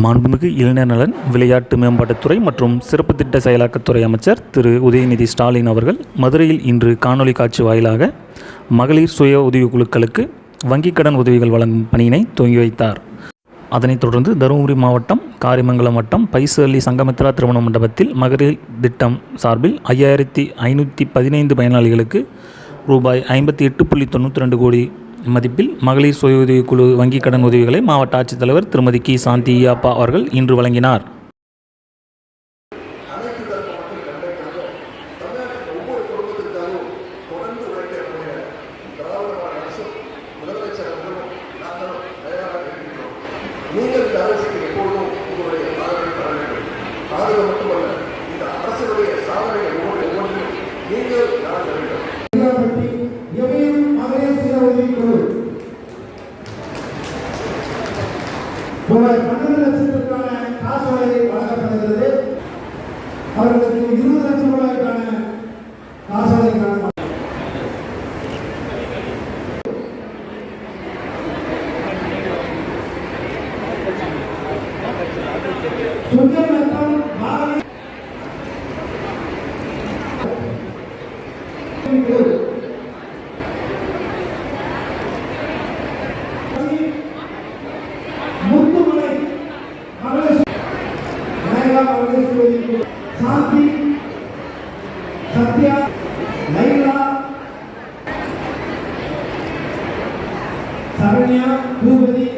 மாண்புமிகு இளைஞர் நலன் விளையாட்டு மேம்பாட்டுத்துறை மற்றும் சிறப்பு திட்ட செயலாக்கத்துறை அமைச்சர் திரு. உதயநிதி ஸ்டாலின் அவர்கள் மதுரையில் இன்று காணொலி காட்சி வாயிலாக மகளிர் சுய உதவிக்குழுக்களுக்கு வங்கிக் கடன் உதவிகள் வழங்கும் பணியினை துவங்கி வைத்தார். அதனைத் தொடர்ந்து தருமபுரி மாவட்டம் காரிமங்கலம் வட்டம் பைசல்லி சங்கமித்ரா திருமண மண்டபத்தில் மகளிர் திட்டம் சார்பில் ஐயாயிரத்தி ஐநூற்றி பதினைந்து பயனாளிகளுக்கு ரூபாய் ஐம்பத்தி எட்டு புள்ளி தொண்ணூற்றி ரெண்டு கோடி மதிப்பில் மகளிர் சுய உதவிக்குழு வங்கிக் கடன் உதவிகளை மாவட்ட ஆட்சித்தலைவர் திருமதி கி. சாந்தி ஈயாப்பா அவர்கள் இன்று வழங்கினார். நீங்கள் ரூபாய் பன்னெண்டு லட்சத்திற்கான காசோலை வழங்கப்படுகிறது. அவர்களுக்கு இருபது லட்சம் ரூபாய்க்கான காசோலைக்கான சுந்தரநத்தம் மகளிர் குழு சாந்தி சத்யா லைலா சரண்யா பூபதி